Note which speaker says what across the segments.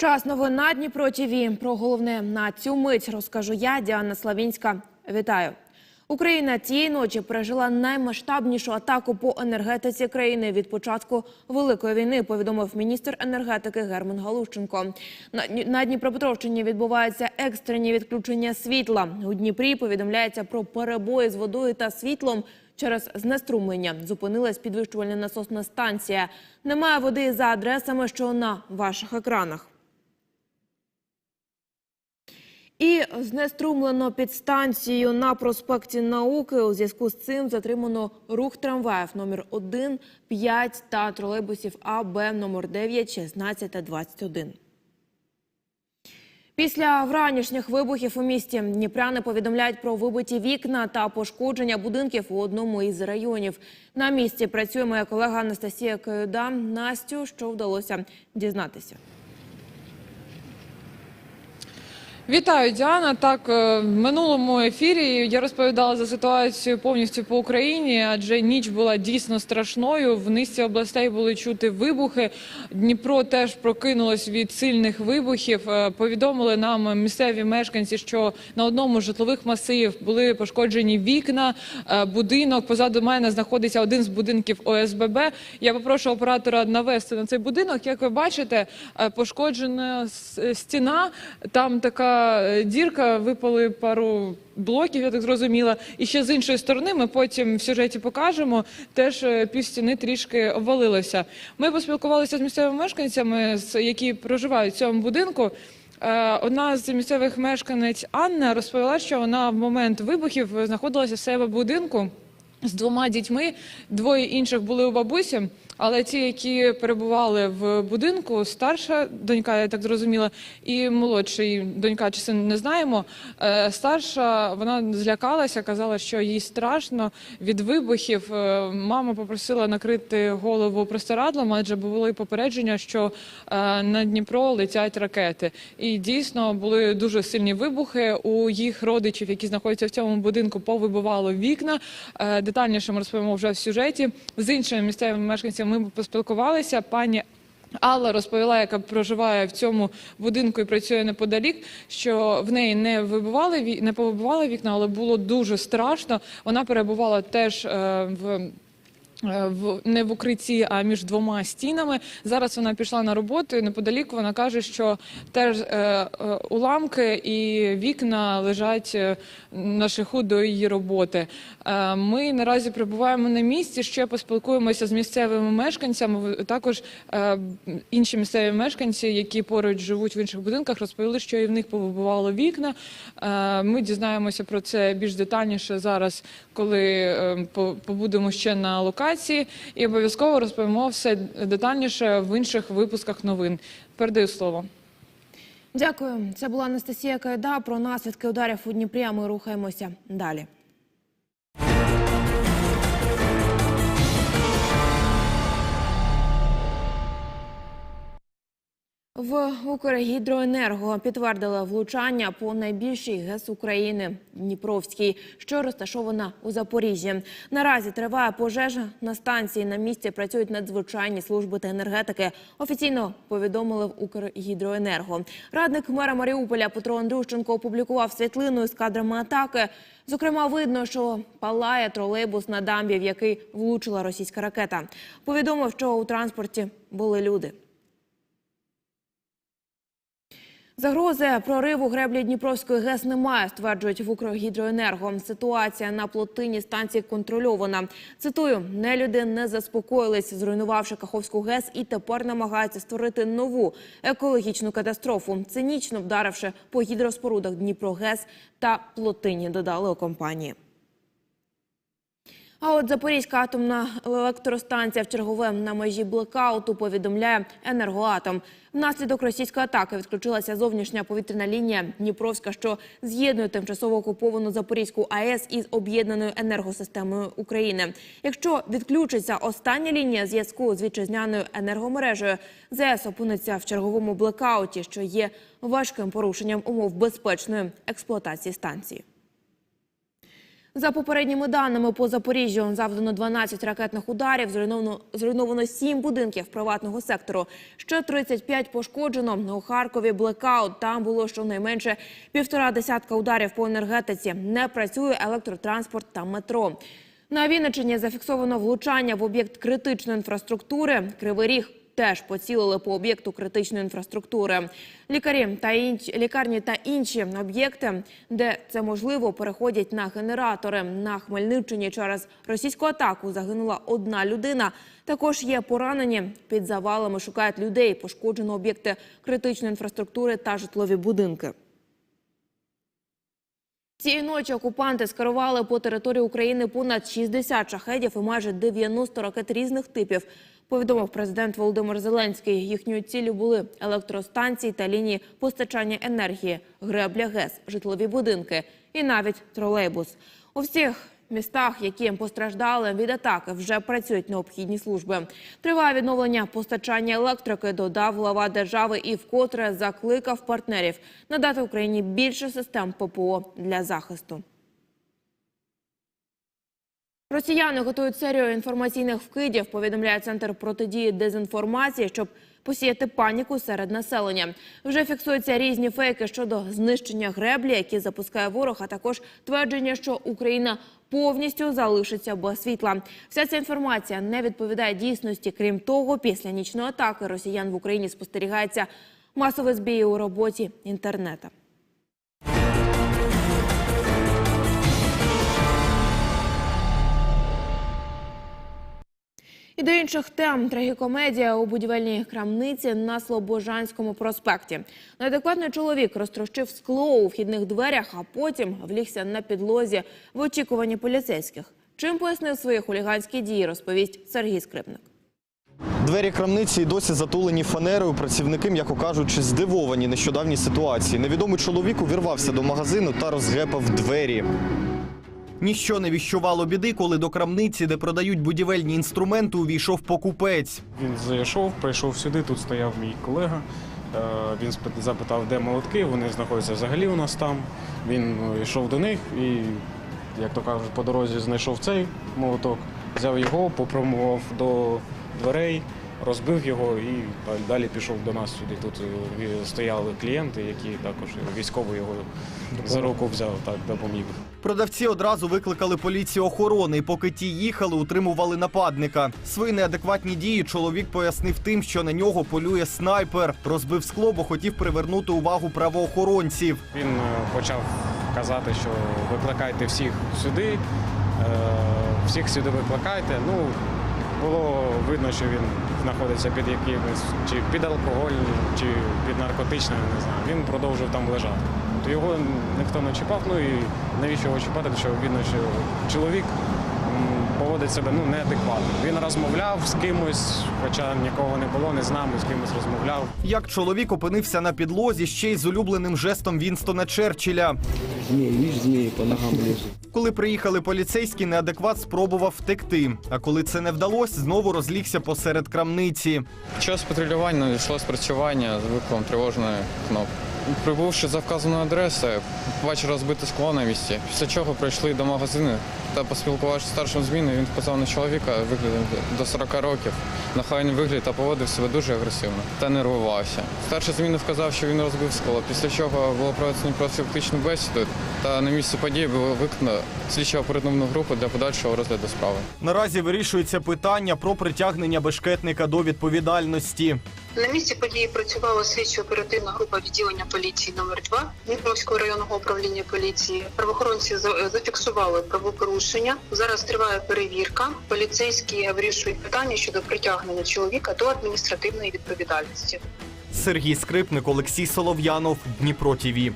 Speaker 1: Час новин на Дніпро ТІВІ. Про головне на цю мить розкажу я, Діана Славінська. Вітаю. Україна цієї ночі пережила наймасштабнішу атаку по енергетиці країни від початку великої війни. Повідомив міністр енергетики Герман Галущенко. На Дніпропетровщині відбуваються екстрені відключення світла. У Дніпрі повідомляється про перебої з водою та світлом. Через знеструмлення зупинилась підвищувальна насосна станція. Немає води за адресами, що на ваших екранах. І знеструмлено підстанцію на проспекті Науки. У зв'язку з цим затримано рух трамваїв номер 1, 5 та тролейбусів А, Б номер 9, 16 та 21. Після вранішніх вибухів у місті Дніпряни повідомляють про вибиті вікна та пошкодження будинків у одному із районів. На місці працює моя колега Анастасія Каюда. Настю, що вдалося дізнатися.
Speaker 2: Вітаю, Діана. Так, е, в минулому ефірі я розповідала за ситуацію повністю по Україні, адже ніч була дійсно страшною. В низці областей були чути вибухи. Дніпро теж прокинулось від сильних вибухів. Е, Повідомили нам місцеві мешканці, що на одному з житлових масивів були пошкоджені вікна. Е, Будинок позаду мене знаходиться один з будинків ОСББ. Я попрошу оператора навести на цей будинок. Як ви бачите, пошкоджена стіна. Там така дірка, випали пару блоків, я так зрозуміла. І ще з іншої сторони, ми потім в сюжеті покажемо, теж е, півстіни трішки обвалилося. Ми поспілкувалися з місцевими мешканцями, які проживають в цьому будинку. Е, Одна з місцевих мешканець Анна розповіла, що вона в момент вибухів знаходилася в себе в будинку з двома дітьми. Двоє інших були у бабусі, але ті, які перебували в будинку, старша донька, я так зрозуміла, і молодший донька чи син не знаємо. Е, Старша вона злякалася, казала, що їй страшно від вибухів. Е, Мама попросила накрити голову простирадлом, адже були попередження, що е, на Дніпро летять ракети. І дійсно були дуже сильні вибухи. У їх родичів, які знаходяться в цьому будинку, повибивало вікна. Детальніше ми розповімо вже в сюжеті. З іншими місцевими мешканцями ми поспілкувалися. Пані Алла розповіла, яка проживає в цьому будинку і працює неподалік, що в неї не вибивали не повибивали вікна, але було дуже страшно. Вона перебувала теж е, в. Е, В не в укритті, а між двома стінами. Зараз вона пішла на роботу. і Неподалік вона каже, що теж е, е, уламки і вікна лежать е, на шляху до її роботи. Е, ми наразі перебуваємо на місці. Ще поспілкуємося з місцевими мешканцями. Також е, інші місцеві мешканці, які поруч живуть в інших будинках, розповіли, що і в них повибивало вікна. Е, Ми дізнаємося про це більш детальніше зараз, коли е, побудемо ще на локації, і обов'язково розповімо все детальніше в інших випусках новин. Передаю слово.
Speaker 1: Дякую. Це була Анастасія Кайда. Про наслідки ударів у Дніпрі. Ми рухаємося далі. В Укргідроенерго підтвердили влучання по найбільшій ГЕС України Дніпровській, що розташована у Запоріжжі. Наразі триває пожежа на станції. На місці працюють надзвичайні служби та енергетики. Офіційно повідомили в Укргідроенерго. Радник мера Маріуполя Петро Андрющенко опублікував світлину з кадрами атаки. Зокрема, видно, що палає тролейбус на дамбі, в який влучила російська ракета. Повідомив, що у транспорті були люди. Загрози прориву греблі Дніпровської ГЕС немає, стверджують в Укргідроенерго. Ситуація на плотині станції контрольована. Цитую, нелюди не заспокоїлись, зруйнувавши Каховську ГЕС, і тепер намагаються створити нову екологічну катастрофу, цинічно вдаривши по гідроспорудах Дніпро-ГЕС та плотині, додали у компанії. А от Запорізька атомна електростанція в чергове на межі блекауту повідомляє енергоатом. Внаслідок російської атаки відключилася зовнішня повітряна лінія Дніпровська, що з'єднує тимчасово окуповану Запорізьку АЕС із об'єднаною енергосистемою України. Якщо відключиться остання лінія зв'язку з вітчизняною енергомережею, ЗС опиниться в черговому блекауті, що є важким порушенням умов безпечної експлуатації станції. За попередніми даними по Запоріжжю завдано 12 ракетних ударів, зруйновано, зруйновано 7 будинків приватного сектору. Ще 35 пошкоджено. У Харкові блекаут. Там було щонайменше півтора десятка ударів по енергетиці. Не працює електротранспорт та метро. На Вінниччині зафіксовано влучання в об'єкт критичної інфраструктури. Кривий ріг теж поцілили по об'єкту критичної інфраструктури. Лікарі та інші лікарні та інші об'єкти, де це можливо, переходять на генератори. На Хмельниччині через російську атаку загинула одна людина. Також є поранені. Під завалами шукають людей. Пошкоджено об'єкти критичної інфраструктури та житлові будинки. Цієї ночі окупанти скерували по території України понад 60 шахедів і майже 90 ракет різних типів. Повідомив президент Володимир Зеленський. Їхньою ціллю були електростанції та лінії постачання енергії, гребля ГЕС, житлові будинки і навіть тролейбус. У всіх містах, які постраждали від атаки, вже працюють необхідні служби. Триває відновлення постачання електрики, додав глава держави і вкотре закликав партнерів надати Україні більше систем ППО для захисту. Росіяни готують серію інформаційних вкидів, повідомляє центр протидії дезінформації, щоб посіяти паніку серед населення. Вже фіксуються різні фейки щодо знищення греблі, які запускає ворог, а також твердження, що Україна повністю залишиться без світла. Вся ця інформація не відповідає дійсності. Крім того, після нічної атаки росіян в Україні спостерігається масовий збій у роботі інтернету. І до інших тем трагікомедія у будівельній крамниці на Слобожанському проспекті. Неадекватний чоловік розтрощив скло у вхідних дверях, а потім влігся на підлозі в очікуванні поліцейських. Чим пояснив свої хуліганські дії, розповість Сергій Скрипник.
Speaker 3: Двері крамниці й досі затулені фанерою. Працівники, м'яко кажучи, здивовані нещодавній ситуації. Невідомий чоловік увірвався до магазину та розгепав двері.
Speaker 4: Ніщо не віщувало біди, коли до крамниці, де продають будівельні інструменти, увійшов покупець.
Speaker 5: Він зайшов, прийшов сюди, тут стояв мій колега. Е, Він запитав, де молотки, вони знаходяться взагалі у нас там. Він ну, йшов до них і, як то кажуть, по дорозі знайшов цей молоток, взяв його, попромував до дверей, розбив його і далі пішов до нас сюди. Тут е, стояли клієнти, які також військовий його за руку взяв, так допоміг.
Speaker 4: Продавці одразу викликали поліцію охорони, і поки ті їхали, утримували нападника. Свої неадекватні дії чоловік пояснив тим, що на нього полює снайпер. Розбив скло, бо хотів привернути увагу правоохоронців.
Speaker 5: Він е, почав казати, що викликайте всіх сюди, е, всіх сюди викликайте. Ну, було видно, що він знаходиться під якимось, чи під алкогольним, чи під наркотичним, не знаю. Він продовжив там лежати. То його ніхто не чіпав, ну і навіщо його чіпати, що видно, що чоловік поводить себе ну, неадекватно. Він розмовляв з кимось, хоча нікого не було, не знав, з кимось розмовляв.
Speaker 4: Як чоловік опинився на підлозі ще й з улюбленим жестом Вінстона Черчилля.
Speaker 6: Змеи, видишь, змії по ногам лезут.
Speaker 4: Коли приїхали поліцейські, неадекват спробував втекти. А коли це не вдалося, знову розлігся посеред крамниці.
Speaker 7: Під час патрулювання надійшло спрацювання з викликом тривожної кнопки. Прибувши за вказаною адресою, бачив розбите скло на місці, після чого прийшли до магазину та поспілкувавшись з старшим зміною, він вказав на чоловіка виглядом до 40 років. Нахайний вигляд та поводив себе дуже агресивно та нервувався. Старший зміни вказав, що він розбив скло, після чого було проведено профілактичну бесіду та на місці події було виконано слідчо-оперативну групу для подальшого розгляду справи.
Speaker 4: Наразі вирішується питання про притягнення бешкетника до відповідальності.
Speaker 8: На місці події працювала слідчо-оперативна група відділення поліції номер 2 Дніпровського районного управління поліції. Правоохоронці зафіксували правопорушення. Зараз триває перевірка. Поліцейські вирішують питання щодо притягнення чоловіка до адміністративної відповідальності.
Speaker 4: Сергій Скрипник, Олексій Солов'янов, Дніпро ТІВІ.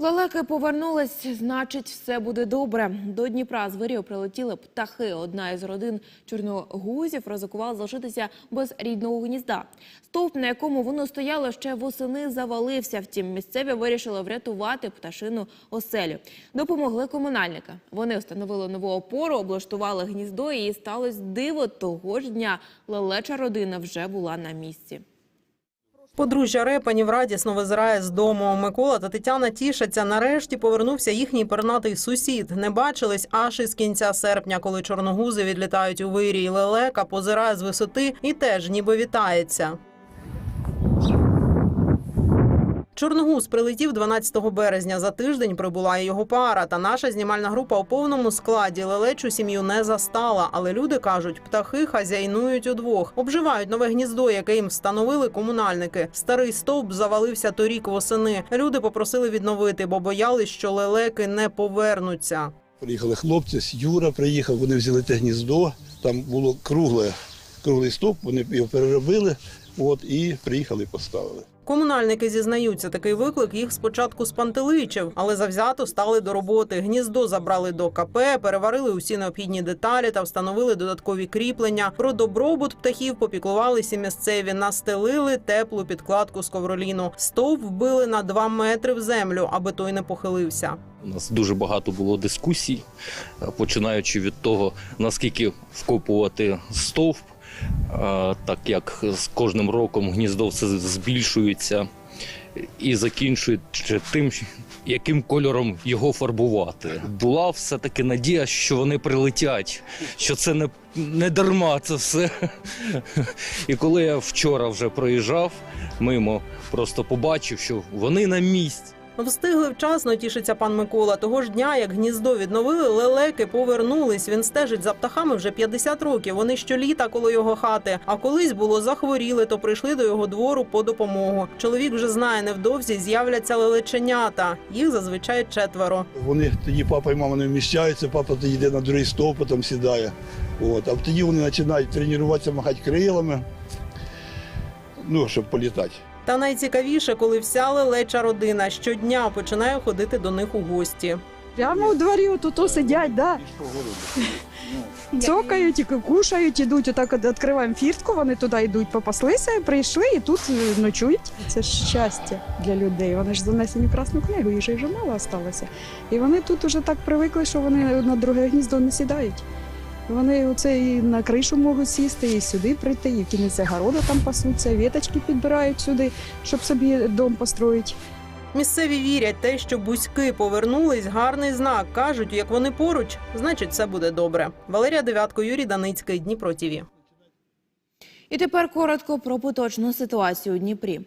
Speaker 1: Лелеки повернулись, значить, все буде добре. До Дніпра з вирію прилетіли птахи. Одна із родин чорногузів ризикувала залишитися без рідного гнізда. Стовп, на якому воно стояло ще восени, завалився. Втім, місцеві вирішили врятувати пташину оселю. Допомогли комунальники. Вони встановили нову опору, облаштували гніздо і сталося диво. Того ж дня лелеча родина вже була на місці.
Speaker 9: Подружжя Репанів радісно визирає з дому. Микола та Тетяна тішаться. Нарешті повернувся їхній пернатий сусід. Не бачились аж із кінця серпня, коли чорногузи відлітають у вирій. Лелека позирає з висоти і теж ніби вітається. Чорногуз прилетів 12 березня. За тиждень прибула і його пара. Та наша знімальна група у повному складі лелечу сім'ю не застала. Але люди кажуть, птахи хазяйнують удвох. Обживають нове гніздо, яке їм встановили комунальники. Старий стовп завалився торік восени. Люди попросили відновити, бо боялись, що лелеки не повернуться.
Speaker 10: Приїхали хлопці, Юра приїхав, вони взяли те гніздо, там було кругле, круглий стоп, вони його переробили от, і приїхали і поставили.
Speaker 9: Комунальники зізнаються, такий виклик їх спочатку спантеличив, але завзято стали до роботи. Гніздо забрали до КП, переварили усі необхідні деталі та встановили додаткові кріплення. Про добробут птахів попіклувалися місцеві, настелили теплу підкладку з ковроліну. Стовп вбили на два метри в землю, аби той не похилився.
Speaker 11: У нас дуже багато було дискусій, е, починаючи від того, наскільки вкопувати стовп, так як з кожним роком гніздо все збільшується, і закінчуючи тим, яким кольором його фарбувати. Була все-таки надія, що вони прилетять, що це не, не дарма це все. І коли я вчора вже проїжджав мимо, просто побачив, що вони на місці.
Speaker 9: Встигли вчасно, тішиться пан Микола. Того ж дня, як гніздо відновили, лелеки повернулись. Він стежить за птахами вже 50 років. Вони щоліта коло його хати. А колись було захворіли, то прийшли до його двору по допомогу. Чоловік вже знає, невдовзі з'являться лелеченята. Їх зазвичай четверо.
Speaker 10: Вони тоді папа і мама не вміщаються, папа тоді йде на другий стовп, там сідає. От, а тоді вони починають тренуватися, махати крилами, ну, щоб політати.
Speaker 9: Та найцікавіше, коли вся лелеча родина щодня починає ходити до них у гості.
Speaker 12: Прямо у дворі отут сидять, да. Цокають і кушають, ідуть, отак відкриваємо фіртку, вони туди йдуть, попаслися, прийшли і тут е, ночують. Це ж щастя для людей. Вони ж занесені красну книгу, їх же вже мало осталося. І вони тут уже так привикли, що вони на друге гніздо не сідають. Вони оце і на кришу можуть сісти, і сюди прийти, і в кінець городу там пасуться, віточки підбирають сюди, щоб собі дом построїти.
Speaker 9: Місцеві вірять, те, що бузьки повернулись, гарний знак. кажуть, як вони поруч, значить, все буде добре. Валерія Девятко, Юрій Даницький, Дніпро ТІВІ.
Speaker 1: І тепер коротко про поточну ситуацію у Дніпрі.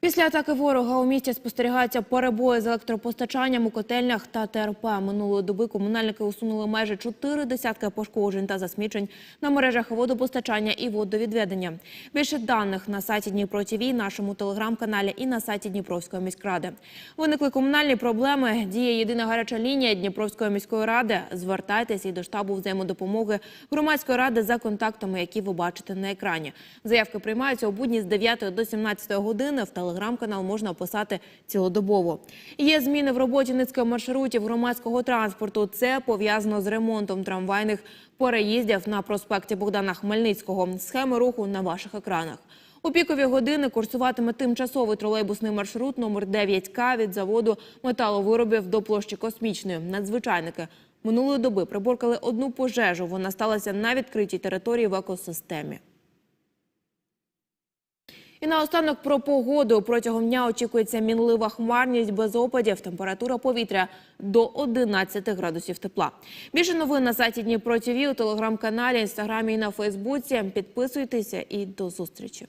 Speaker 1: Після атаки ворога у місті спостерігаються перебої з електропостачанням у котельнях та ТРП. Минулої доби комунальники усунули майже чотири десятки пошкоджень та засмічень на мережах водопостачання і водовідведення. Більше даних на сайті Дніпро ТІВІ, нашому телеграм-каналі і на сайті Дніпровської міськради. Виникли комунальні проблеми. Діє єдина гаряча лінія Дніпровської міської ради. Звертайтесь і до штабу взаємодопомоги громадської ради за контактами, які ви бачите на екрані. Заявки приймаються у будні з 9 до 17 години. В телеграм-канал можна описати цілодобово. Є зміни в роботі низки маршрутів громадського транспорту. Це пов'язано з ремонтом трамвайних переїздів на проспекті Богдана Хмельницького. Схеми руху на ваших екранах. У пікові години курсуватиме тимчасовий тролейбусний маршрут номер 9К від заводу металовиробів до площі Космічної. Надзвичайники минулої доби приборкали одну пожежу. Вона сталася на відкритій території в екосистемі. І наостанок про погоду. Протягом дня очікується мінлива хмарність без опадів. Температура повітря до 11 градусів тепла. Більше новин на сайті Дніпро ТІВІ, у телеграм-каналі, інстаграмі і на Фейсбуці. Підписуйтеся і до зустрічі.